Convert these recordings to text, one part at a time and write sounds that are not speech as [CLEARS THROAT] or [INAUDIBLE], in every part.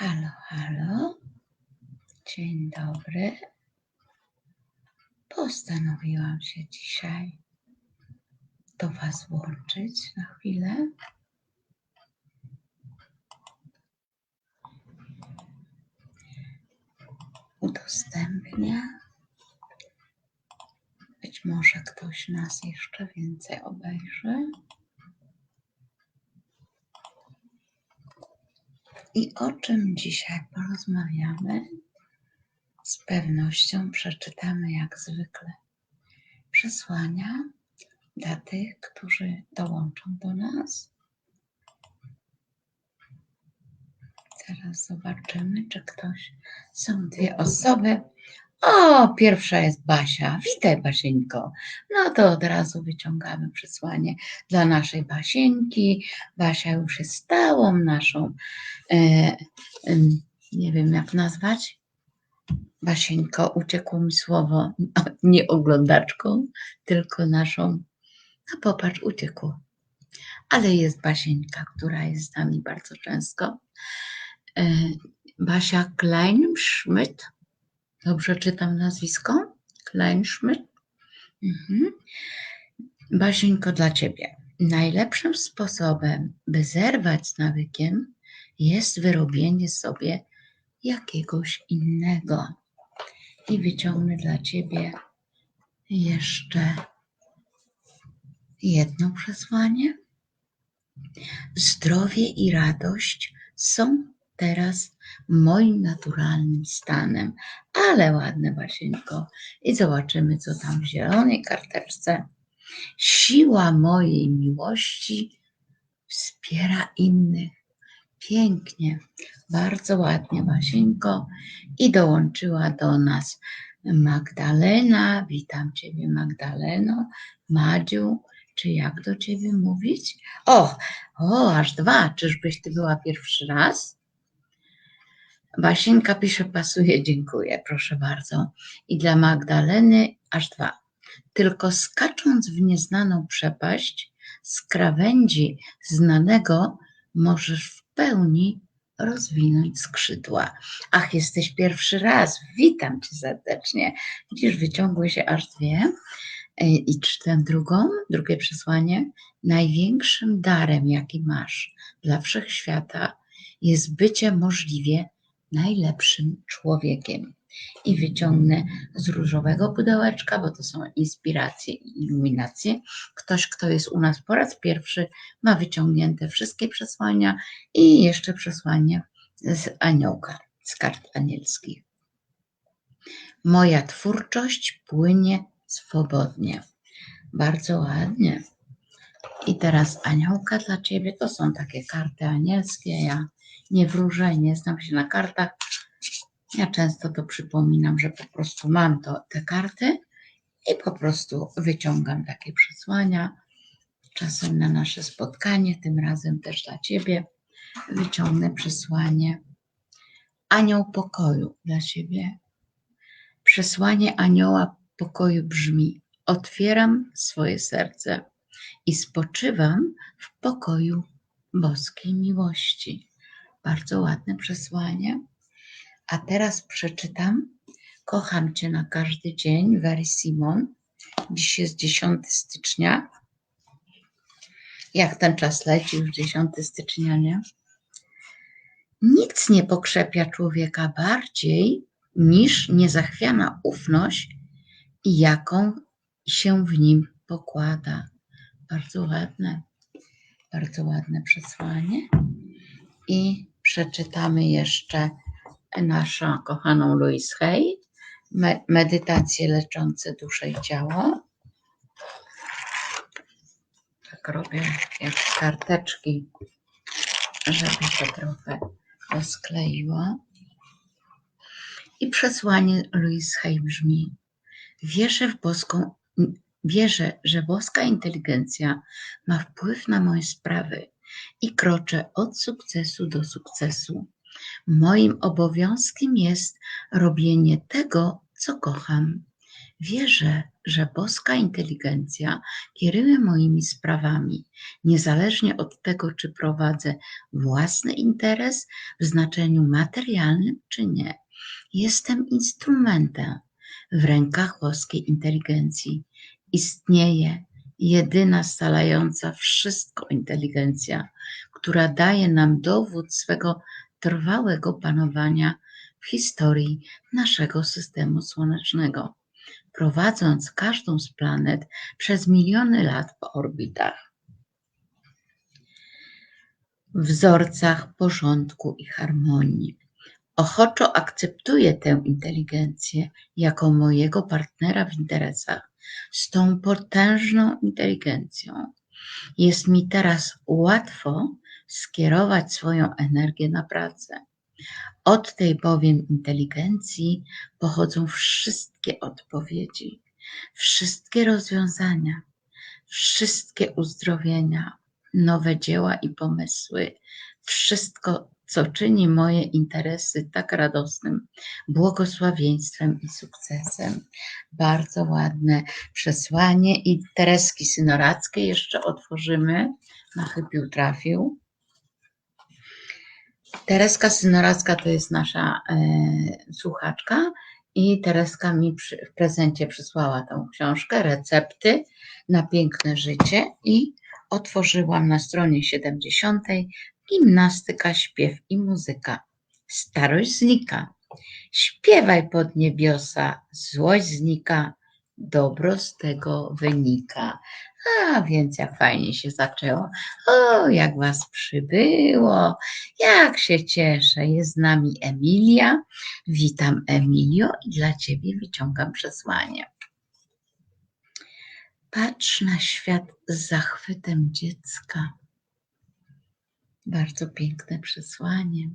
Halo, halo. Dzień dobry. Postanowiłam się dzisiaj do Was włączyć na chwilę. Udostępnię. Być może ktoś nas jeszcze więcej obejrzy. I o czym dzisiaj porozmawiamy? Z pewnością przeczytamy jak zwykle przesłania dla tych, którzy dołączą do nas. Teraz zobaczymy, czy ktoś. Są dwie osoby. O, pierwsza jest Basia. Witaj, Basieńko. No to od razu wyciągamy przesłanie dla naszej Basieńki. Basia już jest stałą naszą, e, em, nie wiem jak nazwać. Basieńko, uciekło mi słowo, [LAUGHS] nie oglądaczką, tylko naszą. No popatrz, uciekło. Ale jest Basieńka, która jest z nami bardzo często. E, Basia Kleinschmidt. Dobrze czytam nazwisko? Kleinschmidt. Mhm. Basieńko dla Ciebie. Najlepszym sposobem, by zerwać z nawykiem, jest wyrobienie sobie jakiegoś innego. I wyciągnę dla Ciebie jeszcze jedno przesłanie. Zdrowie i radość są teraz moim naturalnym stanem. Ale ładne, Basieńko. I zobaczymy, co tam w zielonej karteczce. Siła mojej miłości wspiera innych. Pięknie, bardzo ładnie, Basieńko. I dołączyła do nas Magdalena. Witam Ciebie, Magdaleno. Madziu, czy jak do Ciebie mówić? O, o, aż dwa. Czyżbyś Ty była pierwszy raz? Basienka pisze, pasuje, dziękuję, proszę bardzo. I dla Magdaleny aż dwa. Tylko skacząc w nieznaną przepaść, z krawędzi znanego możesz w pełni rozwinąć skrzydła. Ach, jesteś pierwszy raz, witam cię serdecznie. Widzisz, wyciągły się aż dwie. E, I czytam drugą, drugie przesłanie. Największym darem, jaki masz dla wszechświata, jest bycie możliwie najlepszym człowiekiem. I wyciągnę z różowego pudełeczka, bo to są inspiracje i iluminacje. Ktoś, kto jest u nas po raz pierwszy, ma wyciągnięte wszystkie przesłania i jeszcze przesłanie z aniołka, z kart anielskich. Moja twórczość płynie swobodnie. Bardzo ładnie. I teraz aniołka dla ciebie. To są takie karty anielskie. Ja nie wróżę, nie znam się na kartach. Ja często to przypominam, że po prostu mam to, te karty i po prostu wyciągam takie przesłania. Czasem na nasze spotkanie, tym razem też dla Ciebie, wyciągnę przesłanie. Anioł pokoju dla Ciebie. Przesłanie anioła pokoju brzmi: Otwieram swoje serce i spoczywam w pokoju boskiej miłości. Bardzo ładne przesłanie. A teraz przeczytam. Kocham Cię na każdy dzień, Wery Simon. Dziś jest 10 stycznia. Jak ten czas leci, już 10 stycznia, nie? Nic nie pokrzepia człowieka bardziej niż niezachwiana ufność, jaką się w nim pokłada. Bardzo ładne, bardzo ładne przesłanie. I przeczytamy jeszcze naszą kochaną Louise Hay, me- medytacje leczące duszę i ciało. Tak robię jak karteczki, żeby się trochę rozkleiło. I przesłanie Louise Hay brzmi: Wierzę w boską, wierzę, że boska inteligencja ma wpływ na moje sprawy i kroczę od sukcesu do sukcesu. Moim obowiązkiem jest robienie tego, co kocham. Wierzę, że boska inteligencja kieruje moimi sprawami, niezależnie od tego, czy prowadzę własny interes w znaczeniu materialnym, czy nie. Jestem instrumentem w rękach boskiej inteligencji. Istnieje jedyna scalająca wszystko inteligencja, która daje nam dowód swego trwałego panowania w historii naszego systemu słonecznego, prowadząc każdą z planet przez miliony lat po orbitach. Wzorcach porządku i harmonii. Ochoczo akceptuję tę inteligencję jako mojego partnera w interesach z tą potężną inteligencją. Jest mi teraz łatwo skierować swoją energię na pracę. Od tej bowiem inteligencji pochodzą wszystkie odpowiedzi, wszystkie rozwiązania, wszystkie uzdrowienia, nowe dzieła i pomysły, wszystko, co czyni moje interesy tak radosnym błogosławieństwem i sukcesem. Bardzo ładne przesłanie i Tereski Synorackie jeszcze otworzymy. Na chybił trafił. Tereska Synoracka to jest nasza e, słuchaczka i Tereska mi przy, w prezencie przysłała tą książkę, recepty na piękne życie i otworzyłam na stronie 70 gimnastyka, śpiew i muzyka. Starość znika. Śpiewaj pod niebiosa, złość znika, dobro z tego wynika. A więc jak fajnie się zaczęło. O, jak was przybyło, jak się cieszę. Jest z nami Emilia. Witam Emilio i dla ciebie wyciągam przesłanie. Patrz na świat z zachwytem dziecka. Bardzo piękne przesłanie.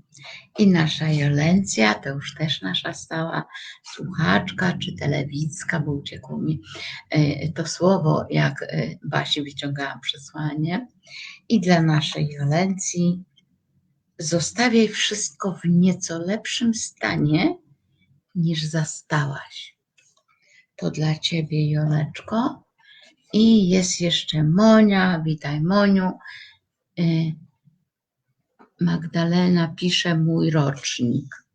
I nasza Jolencja, to już też nasza stała słuchaczka czy telewizka, bo uciekło mi e, to słowo, jak e, Basi wyciągałam przesłanie. I dla naszej Jolencji zostawiaj wszystko w nieco lepszym stanie niż zastałaś. To dla ciebie, Joleczko. I jest jeszcze Monia. Witaj, Moniu. Magdalena pisze mój rocznik.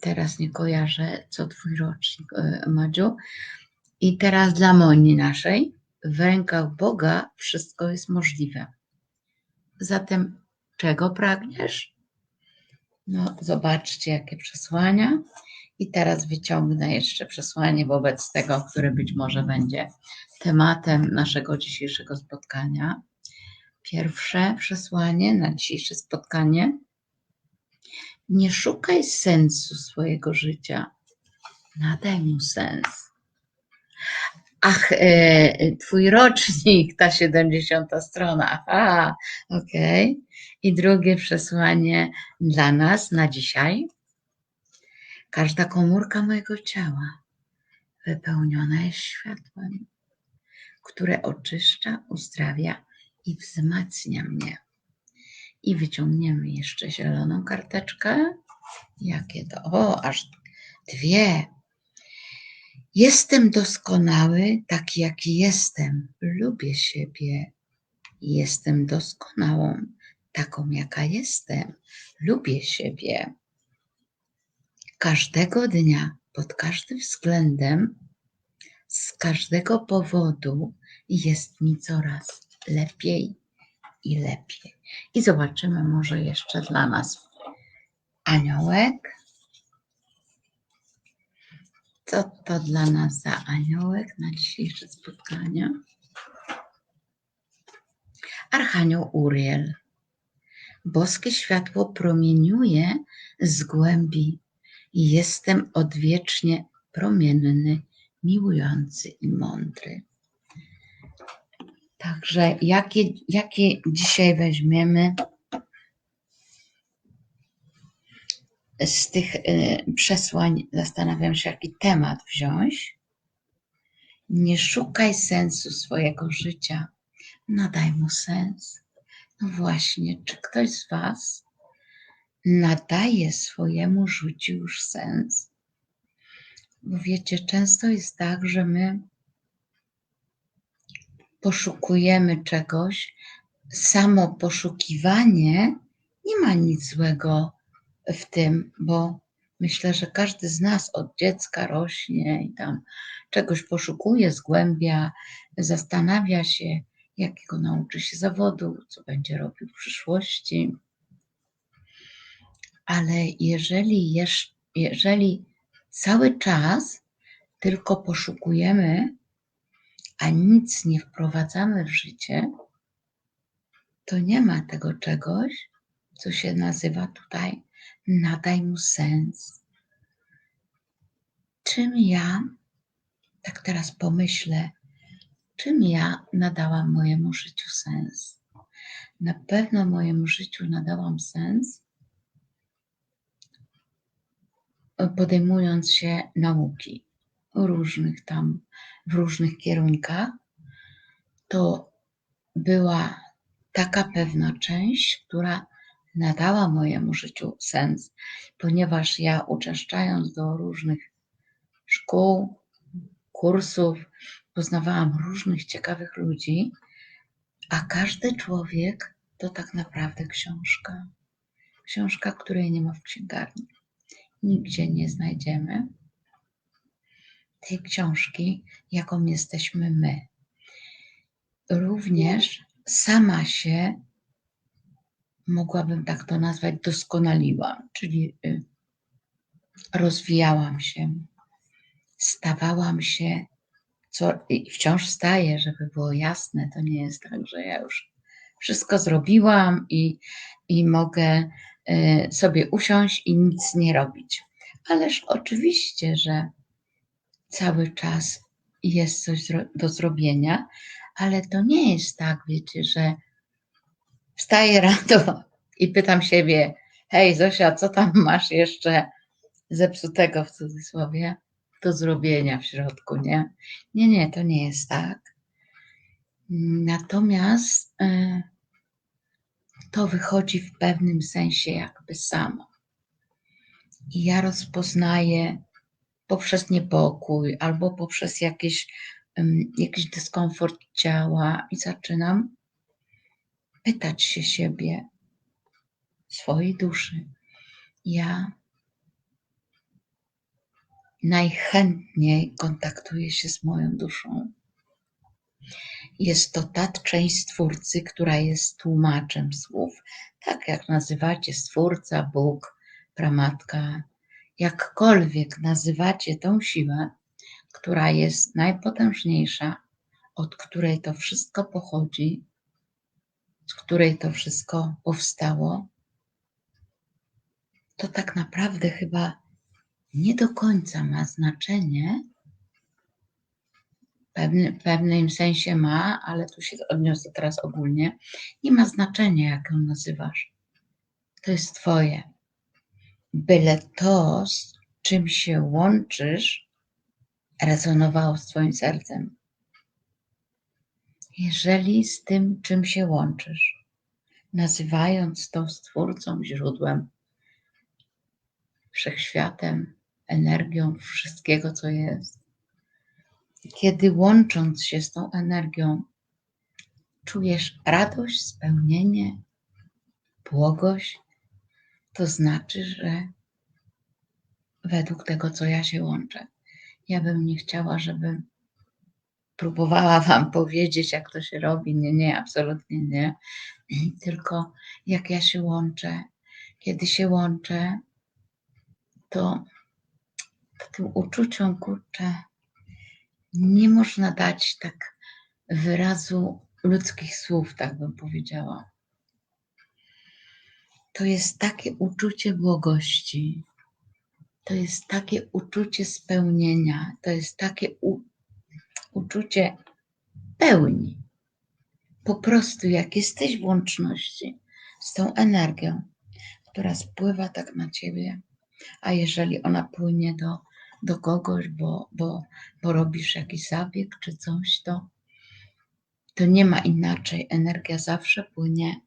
Teraz nie kojarzę, co twój rocznik, e, Madziu. I teraz dla Moni naszej. W rękach Boga wszystko jest możliwe. Zatem czego pragniesz? No, zobaczcie, jakie przesłania. I teraz wyciągnę jeszcze przesłanie wobec tego, które być może będzie tematem naszego dzisiejszego spotkania. Pierwsze przesłanie na dzisiejsze spotkanie. Nie szukaj sensu swojego życia, nadaj mu sens. Ach, e, twój rocznik, ta 70 strona. Aha, okej. Okay. I drugie przesłanie dla nas na dzisiaj. Każda komórka mojego ciała wypełniona jest światłem, które oczyszcza, uzdrawia i wzmacnia mnie. I wyciągniemy jeszcze zieloną karteczkę. Jakie to? O, aż dwie. Jestem doskonały, taki jaki jestem. Lubię siebie. Jestem doskonałą, taką jaka jestem. Lubię siebie. Każdego dnia, pod każdym względem, z każdego powodu jest mi coraz lepiej i lepiej. I zobaczymy może jeszcze dla nas aniołek. Co to dla nas za aniołek na dzisiejsze spotkanie? Archanioł Uriel. Boskie światło promieniuje z głębi jestem odwiecznie promienny, miłujący i mądry. Także jakie, jakie dzisiaj weźmiemy z tych y, przesłań, zastanawiam się, jaki temat wziąć. Nie szukaj sensu swojego życia, nadaj mu sens. No właśnie, czy ktoś z Was nadaje swojemu życiu już sens? Bo wiecie, często jest tak, że my poszukujemy czegoś. Samo poszukiwanie nie ma nic złego w tym, bo myślę, że każdy z nas od dziecka rośnie i tam czegoś poszukuje, zgłębia, zastanawia się, jakiego nauczy się zawodu, co będzie robił w przyszłości. Ale jeżeli, jeżeli cały czas tylko poszukujemy, a nic nie wprowadzamy w życie, to nie ma tego czegoś, co się nazywa tutaj nadaj mu sens. Czym ja, tak teraz pomyślę, czym ja nadałam mojemu życiu sens? Na pewno mojemu życiu nadałam sens, podejmując się nauki różnych tam, w różnych kierunkach. To była taka pewna część, która nadała mojemu życiu sens, ponieważ ja uczęszczając do różnych szkół, kursów, poznawałam różnych ciekawych ludzi, a każdy człowiek to tak naprawdę książka. Książka, której nie ma w księgarni. Nigdzie nie znajdziemy tej książki, jaką jesteśmy my. Również sama się mogłabym tak to nazwać, doskonaliłam, czyli y, rozwijałam się, stawałam się, co, i wciąż staję, żeby było jasne, to nie jest tak, że ja już wszystko zrobiłam i, i mogę y, sobie usiąść i nic nie robić. Ależ oczywiście, że cały czas jest coś do zrobienia, ale to nie jest tak, wiecie, że Wstaję [LAUGHS] rano i pytam siebie, hej Zosia, co tam masz jeszcze zepsutego w cudzysłowie do zrobienia w środku, nie? Nie, nie, to nie jest tak. Natomiast y, to wychodzi w pewnym sensie jakby samo. I ja rozpoznaję poprzez niepokój albo poprzez jakiś, jakiś dyskomfort ciała i zaczynam pytać się siebie, swojej duszy. Ja najchętniej kontaktuję się z moją duszą. Jest to ta część Stwórcy, która jest tłumaczem słów, tak jak nazywacie Stwórca, Bóg, Pramatka, jakkolwiek nazywacie tą siłę, która jest najpotężniejsza, od której to wszystko pochodzi, z której to wszystko powstało, to tak naprawdę chyba nie do końca ma znaczenie. W pewnym sensie ma, ale tu się odniosę teraz ogólnie. Nie ma znaczenia, jak ją nazywasz. To jest Twoje. Byle to, z czym się łączysz, rezonowało z Twoim sercem. Jeżeli z tym, czym się łączysz, nazywając to Stwórcą, źródłem, wszechświatem, energią wszystkiego, co jest, kiedy łącząc się z tą energią, czujesz radość, spełnienie, błogość, to znaczy, że według tego, co ja się łączę, ja bym nie chciała, żeby próbowała [LAUGHS] Wam powiedzieć, jak to się robi. Nie, nie, absolutnie nie. [CLEARS THROAT] Tylko jak ja się łączę. Kiedy się łączę, to, to tym uczuciom, kurczę, nie można dać tak wyrazu ludzkich słów, tak bym powiedziała. To jest takie uczucie błogości, to jest takie uczucie spełnienia, to jest takie u, uczucie pełni. Po prostu, jak jesteś w łączności z tą energią, która spływa tak na ciebie, a jeżeli ona płynie do, do kogoś, bo, bo, bo robisz jakiś zabieg czy coś, to, to nie ma inaczej. Energia zawsze płynie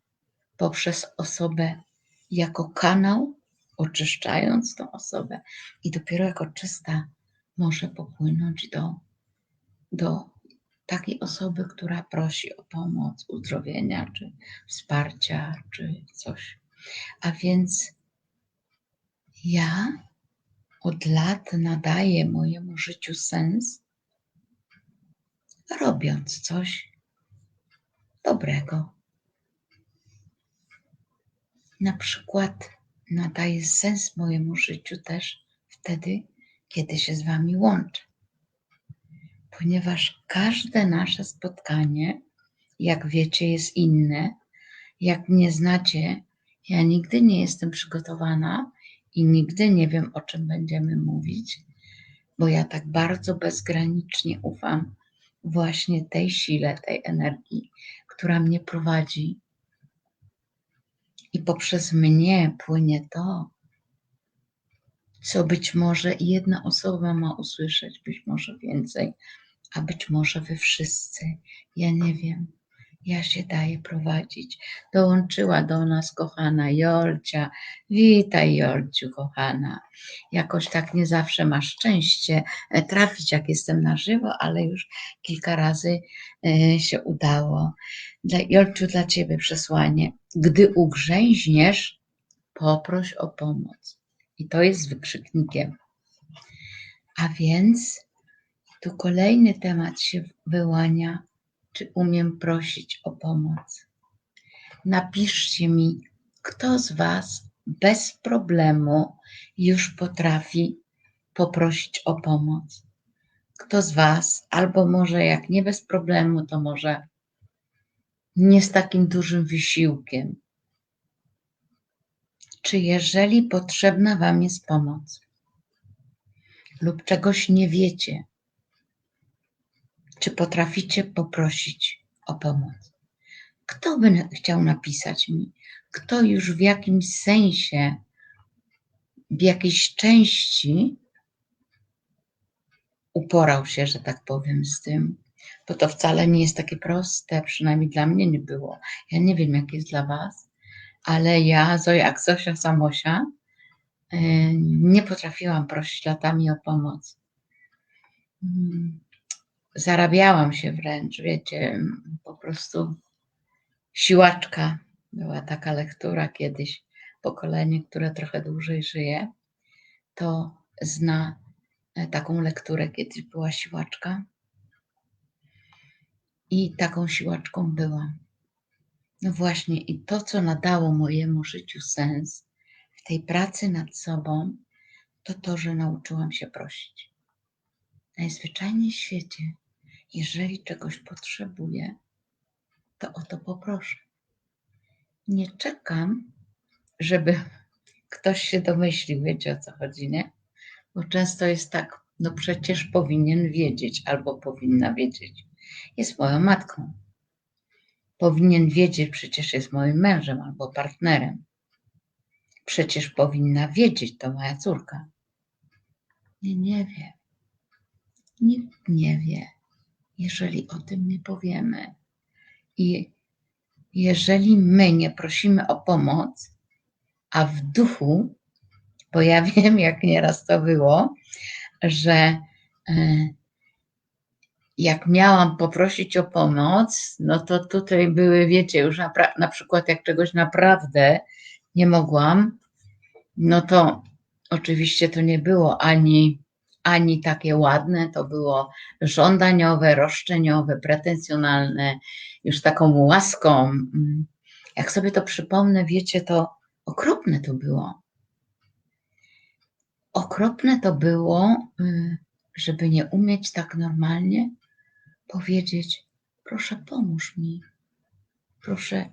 poprzez osobę jako kanał, oczyszczając tą osobę, i dopiero jako czysta może popłynąć do, do takiej osoby, która prosi o pomoc, uzdrowienia, czy wsparcia, czy coś. A więc ja od lat nadaję mojemu życiu sens, robiąc coś dobrego. Na przykład nadaję sens mojemu życiu też wtedy, kiedy się z Wami łączę. Ponieważ każde nasze spotkanie, jak wiecie, jest inne. Jak mnie znacie, ja nigdy nie jestem przygotowana i nigdy nie wiem, o czym będziemy mówić, bo ja tak bardzo bezgranicznie ufam właśnie tej sile, tej energii, która mnie prowadzi. I poprzez mnie płynie to, co być może jedna osoba ma usłyszeć, być może więcej, a być może wy wszyscy. Ja nie wiem. Ja się daję prowadzić. Dołączyła do nas kochana Jolcia. Witaj, Jolciu, kochana. Jakoś tak nie zawsze masz szczęście e, trafić, jak jestem na żywo, ale już kilka razy e, się udało. Dla, Jolciu, dla ciebie przesłanie. Gdy ugrzęźniesz, poproś o pomoc. I to jest wykrzyknikiem. A więc tu kolejny temat się wyłania czy umiem prosić o pomoc. Napiszcie mi, kto z Was bez problemu już potrafi poprosić o pomoc. Kto z Was, albo może jak nie bez problemu, to może nie z takim dużym wysiłkiem. Czy jeżeli potrzebna Wam jest pomoc lub czegoś nie wiecie, czy potraficie poprosić o pomoc? Kto by chciał napisać mi? Kto już w jakimś sensie, w jakiejś części uporał się, że tak powiem, z tym, bo to wcale nie jest takie proste, przynajmniej dla mnie nie było. Ja nie wiem, jak jest dla Was, ale ja, Zoja, jak Zosia Samosia, y, nie potrafiłam prosić latami o pomoc. Hmm zarabiałam się wręcz, wiecie, po prostu siłaczka. Była taka lektura kiedyś, pokolenie, które trochę dłużej żyje, to zna e, taką lekturę, kiedyś była siłaczka. I taką siłaczką byłam. No właśnie, i to, co nadało mojemu życiu sens w tej pracy nad sobą, to to, że nauczyłam się prosić. Najzwyczajniej w świecie jeżeli czegoś potrzebuję, to o to poproszę. Nie czekam, żeby ktoś się domyślił, wiecie o co chodzi, nie? Bo często jest tak, no przecież powinien wiedzieć albo powinna wiedzieć. Jest moją matką. Powinien wiedzieć, przecież jest moim mężem albo partnerem. Przecież powinna wiedzieć, to moja córka. Nie, nie wie. Nikt nie wie jeżeli o tym nie powiemy. I jeżeli my nie prosimy o pomoc, a w duchu, bo ja [LAUGHS] wiem, jak nieraz to było, że e, jak miałam poprosić o pomoc, no to tutaj były, wiecie, już na, na przykład jak czegoś naprawdę nie mogłam, no to oczywiście to nie było ani ani takie ładne, to było żądaniowe, roszczeniowe, pretensjonalne, już taką łaską. Jak sobie to przypomnę, wiecie, to okropne to było. Okropne to było, y, żeby nie umieć tak normalnie powiedzieć: Proszę, pomóż mi. Proszę.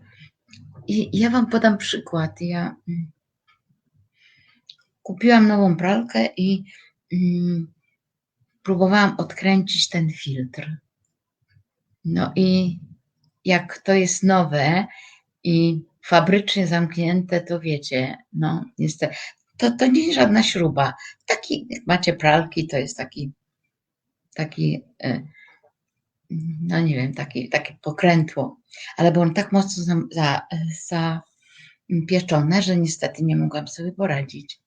I ja Wam podam przykład. Ja mm, kupiłam nową pralkę i Mm, próbowałam odkręcić ten filtr. No i jak to jest nowe i fabrycznie zamknięte, to wiecie, no niestety, to, to nie jest żadna śruba. Taki, jak macie pralki, to jest taki, taki, e, no nie wiem, taki, takie pokrętło, ale było on tak mocno zapieczone, za, za że niestety nie mogłam sobie poradzić.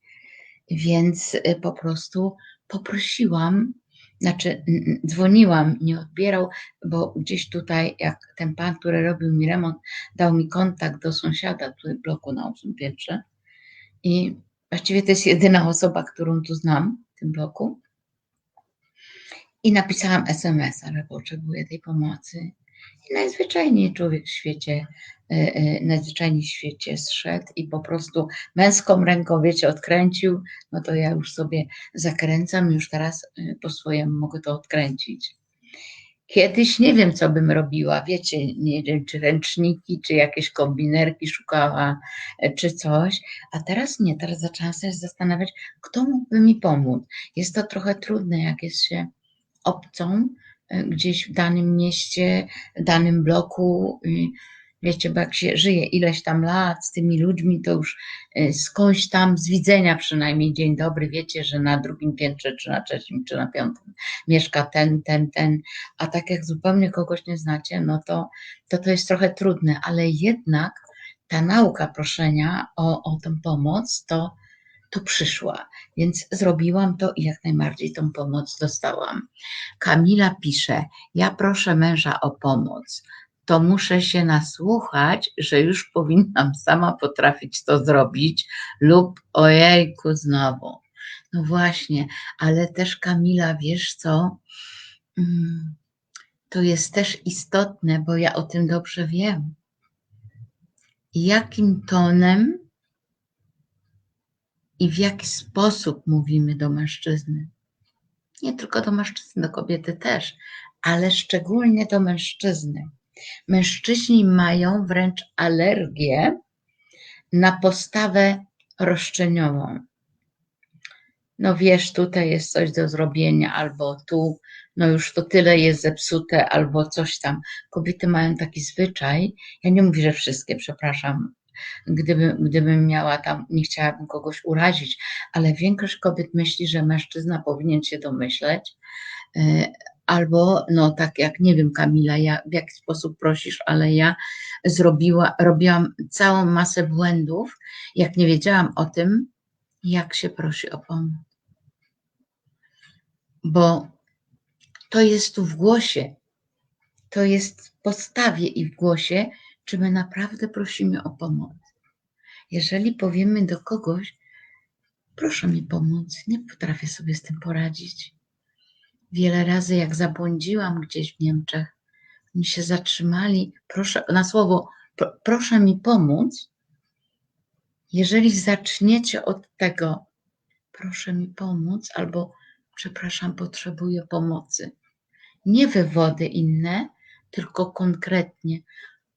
Więc y, po prostu poprosiłam, znaczy dzwoniłam, nie odbierał, bo gdzieś tutaj, jak ten pan, który robił mi remont, dał mi kontakt do sąsiada w bloku na ósmym piętrze i właściwie to jest jedyna osoba, którą tu znam w tym bloku. I napisałam SMS-a, że potrzebuję tej pomocy. I najzwyczajniej człowiek w świecie, e, e, najzwyczajniej w świecie zszedł i po prostu męską ręką, wiecie, odkręcił, no to ja już sobie zakręcam, już teraz e, po swojemu mogę to odkręcić. Kiedyś nie wiem, co bym robiła, wiecie, nie wiem, czy ręczniki, czy jakieś kombinerki szukała, czy coś, a teraz nie, teraz zaczęłam się zastanawiać, kto mógłby mi pomóc. Jest to trochę trudne, jak jest się obcą, E, gdzieś w danym mieście, danym bloku. Wiecie, bo jak się żyje ileś tam lat z tymi ludźmi, to już e, skądś tam z widzenia przynajmniej dzień dobry, wiecie, że na drugim piętrze, czy na trzecim, czy na piątym mieszka ten, ten, ten, a tak jak zupełnie kogoś nie znacie, no to to, to jest trochę trudne, ale jednak ta nauka proszenia o, o tę pomoc, to to przyszła, więc zrobiłam to i jak najbardziej tą pomoc dostałam. Kamila pisze: Ja proszę męża o pomoc. To muszę się nasłuchać, że już powinnam sama potrafić to zrobić, lub ojejku, znowu. No właśnie, ale też Kamila, wiesz co? Mm, to jest też istotne, bo ja o tym dobrze wiem. Jakim tonem i w jaki sposób mówimy do mężczyzny. Nie tylko do mężczyzny, do kobiety też, ale szczególnie do mężczyzny. Mężczyźni mają wręcz alergię na postawę roszczeniową. No wiesz, tutaj jest coś do zrobienia, albo tu, no już to tyle jest zepsute, albo coś tam. Kobiety mają taki zwyczaj, ja nie mówię, że wszystkie, przepraszam, gdyby, gdybym miała tam, nie chciałabym kogoś urazić, ale większość kobiet myśli, że mężczyzna powinien się domyśleć, e, albo no tak jak nie wiem Kamila, ja, w jaki sposób prosisz, ale ja zrobiła, robiłam całą masę błędów, jak nie wiedziałam o tym, jak się prosi o pomoc. Bo to jest tu w głosie, to jest w postawie i w głosie, czy my naprawdę prosimy o pomoc. Jeżeli powiemy do kogoś, proszę mi pomóc, nie potrafię sobie z tym poradzić. Wiele razy, jak zabłądziłam gdzieś w Niemczech, mi się zatrzymali, proszę, na słowo, pro, proszę mi pomóc. Jeżeli zaczniecie od tego, proszę mi pomóc, albo przepraszam, potrzebuję pomocy. Nie wywody inne, tylko konkretnie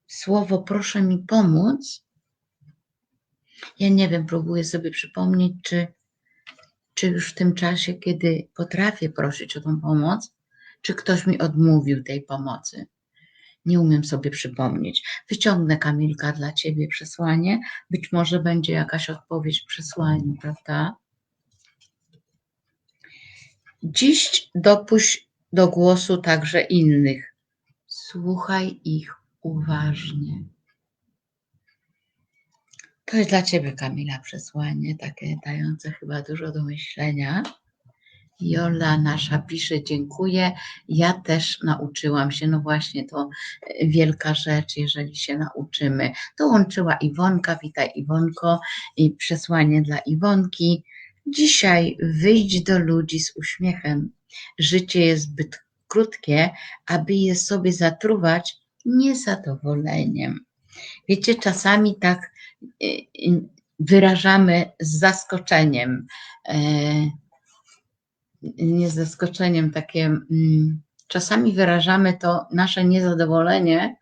słowo proszę mi pomóc, ja nie wiem, próbuję sobie przypomnieć, czy, czy już w tym czasie, kiedy potrafię prosić o tą pomoc, czy ktoś mi odmówił tej pomocy. Nie umiem sobie przypomnieć. Wyciągnę Kamilka dla ciebie przesłanie. Być może będzie jakaś odpowiedź w przesłaniu, prawda? Dziś dopuść do głosu także innych. Słuchaj ich uważnie. To jest dla Ciebie, Kamila, przesłanie, takie dające chyba dużo do myślenia. Jola nasza pisze, dziękuję. Ja też nauczyłam się, no właśnie, to wielka rzecz, jeżeli się nauczymy. Dołączyła Iwonka, witaj Iwonko i przesłanie dla Iwonki. Dzisiaj wyjdź do ludzi z uśmiechem. Życie jest zbyt krótkie, aby je sobie zatruwać niezadowoleniem. Wiecie, czasami tak y, y, wyrażamy z zaskoczeniem, e, nie z zaskoczeniem, takie, mm, czasami wyrażamy to nasze niezadowolenie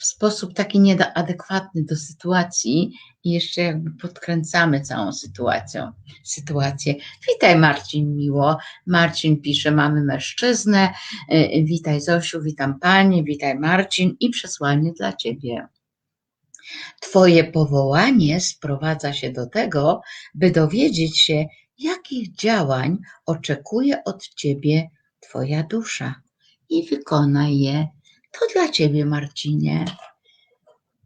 w sposób taki nieadekwatny do sytuacji i jeszcze jakby podkręcamy całą sytuację. sytuację. Witaj Marcin, miło. Marcin pisze, mamy mężczyznę. E, witaj Zosiu, witam Panie, witaj Marcin i przesłanie dla Ciebie. Twoje powołanie sprowadza się do tego, by dowiedzieć się, jakich działań oczekuje od Ciebie Twoja dusza i wykonaj je to dla Ciebie, Marcinie.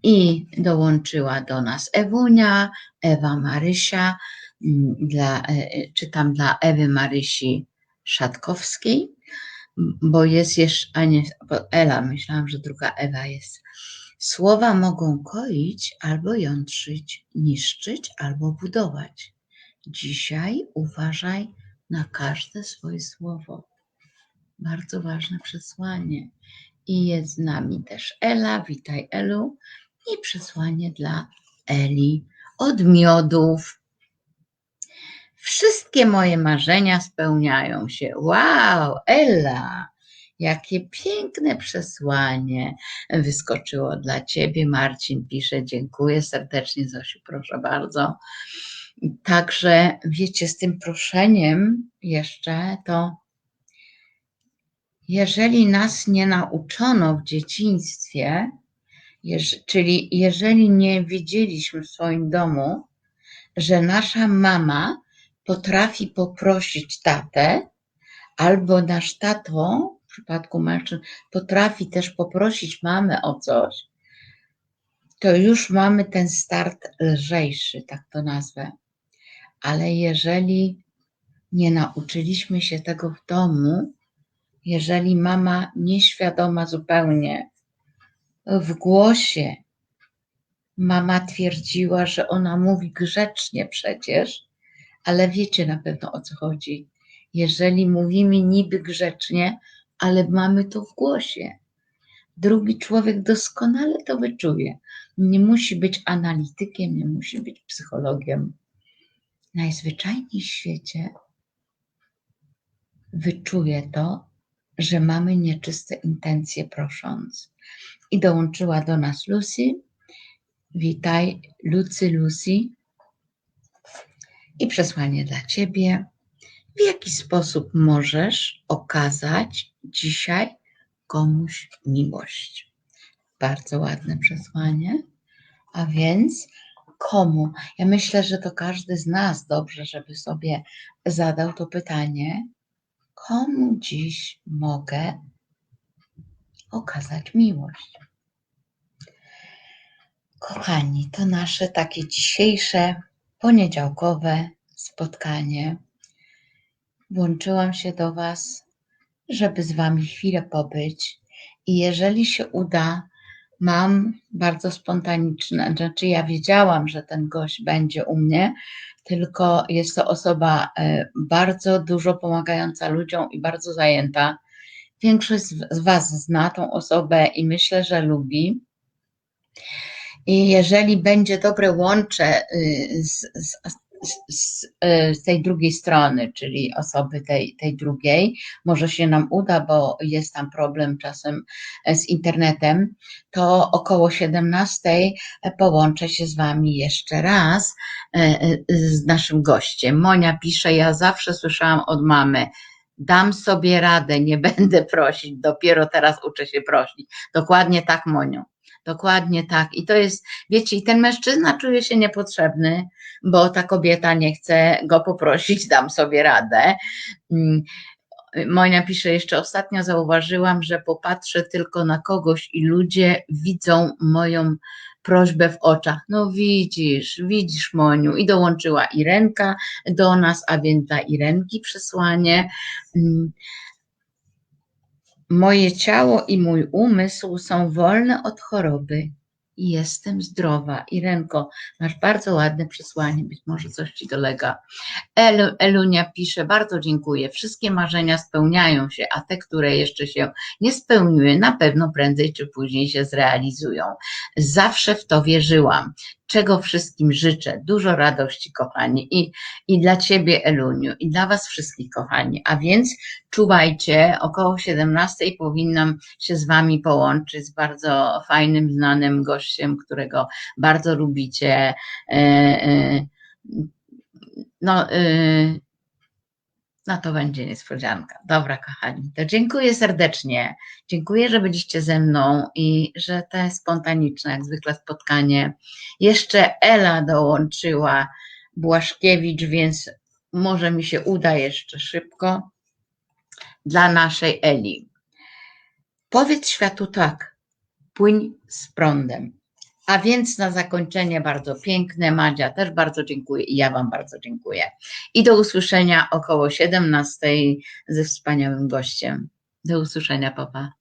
I dołączyła do nas Ewunia, Ewa Marysia, mm, dla, e, e, czytam dla Ewy Marysi Szatkowskiej, bo jest jeszcze, a nie, Ela, myślałam, że druga Ewa jest. Słowa mogą koić albo jątrzyć, niszczyć albo budować. Dzisiaj uważaj na każde swoje słowo. Bardzo ważne przesłanie. I jest z nami też Ela. Witaj, Elu. I przesłanie dla Eli od miodów. Wszystkie moje marzenia spełniają się. Wow, Ela, jakie piękne przesłanie wyskoczyło dla ciebie. Marcin pisze, dziękuję serdecznie, Zosiu, proszę bardzo. Także wiecie, z tym proszeniem jeszcze to jeżeli nas nie nauczono w dzieciństwie, jeż, czyli jeżeli nie wiedzieliśmy w swoim domu, że nasza mama potrafi poprosić tatę, albo nasz tato, w przypadku mężczyzn, potrafi też poprosić mamę o coś, to już mamy ten start lżejszy, tak to nazwę. Ale jeżeli nie nauczyliśmy się tego w domu, jeżeli mama nieświadoma zupełnie w głosie, mama twierdziła, że ona mówi grzecznie przecież, ale wiecie na pewno o co chodzi. Jeżeli mówimy niby grzecznie, ale mamy to w głosie. Drugi człowiek doskonale to wyczuje. Nie musi być analitykiem, nie musi być psychologiem. Najzwyczajniej w świecie wyczuje to, że mamy nieczyste intencje prosząc. I dołączyła do nas Lucy. Witaj, Lucy, Lucy. I przesłanie dla Ciebie. W jaki sposób możesz okazać dzisiaj komuś miłość? Bardzo ładne przesłanie. A więc komu? Ja myślę, że to każdy z nas dobrze, żeby sobie zadał to pytanie, komu dziś mogę okazać miłość. Kochani, to nasze takie dzisiejsze poniedziałkowe spotkanie. Włączyłam się do Was, żeby z Wami chwilę pobyć. I jeżeli się uda, mam bardzo spontaniczne, znaczy ja wiedziałam, że ten gość będzie u mnie, tylko jest to osoba e, bardzo dużo pomagająca ludziom i bardzo zajęta. Większość z Was zna tą osobę i myślę, że lubi. I jeżeli będzie dobre łącze y, z, z, z, z, tej drugiej strony, czyli osoby tej, tej drugiej, może się nam uda, bo jest tam problem czasem z internetem, to około 17 połączę się z Wami jeszcze raz e, e, z naszym gościem. Monia pisze, ja zawsze słyszałam od mamy, dam sobie radę, nie będę prosić, dopiero teraz uczę się prosić. Dokładnie tak, Moniu. Dokładnie tak. I to jest, wiecie, i ten mężczyzna czuje się niepotrzebny, bo ta kobieta nie chce go poprosić, [LAUGHS] dam sobie radę. Mm, Monia pisze jeszcze ostatnio zauważyłam, że popatrzę tylko na kogoś i ludzie widzą moją prośbę w oczach. No widzisz, widzisz Moniu i dołączyła Irenka do nas, a więc dla Irenki przesłanie. Moje ciało i mój umysł są wolne od choroby i jestem zdrowa. Irenko, masz bardzo ładne przesłanie, być może coś Ci dolega. El, Elunia pisze, bardzo dziękuję. Wszystkie marzenia spełniają się, a te, które jeszcze się nie spełniły, na pewno prędzej czy później się zrealizują. Zawsze w to wierzyłam czego wszystkim życzę. Dużo radości, kochani, i, i dla Ciebie, Eluniu, i dla Was wszystkich, kochani. A więc czuwajcie, około 17 powinnam się z Wami połączyć z bardzo fajnym, znanym gościem, którego bardzo lubicie. E, e, no, e, no to będzie niespodzianka. Dobra, kochani, to dziękuję serdecznie. Dziękuję, że byliście ze mną i że te spontaniczne, jak zwykle, spotkanie. Jeszcze Ela dołączyła, Błaszkiewicz, więc może mi się uda jeszcze szybko dla naszej Eli. Powiedz światu tak, płyń z prądem. A więc na zakończenie bardzo piękne. Madzia też bardzo dziękuję i ja Wam bardzo dziękuję. I do usłyszenia około 17 ze wspaniałym gościem. Do usłyszenia, papa.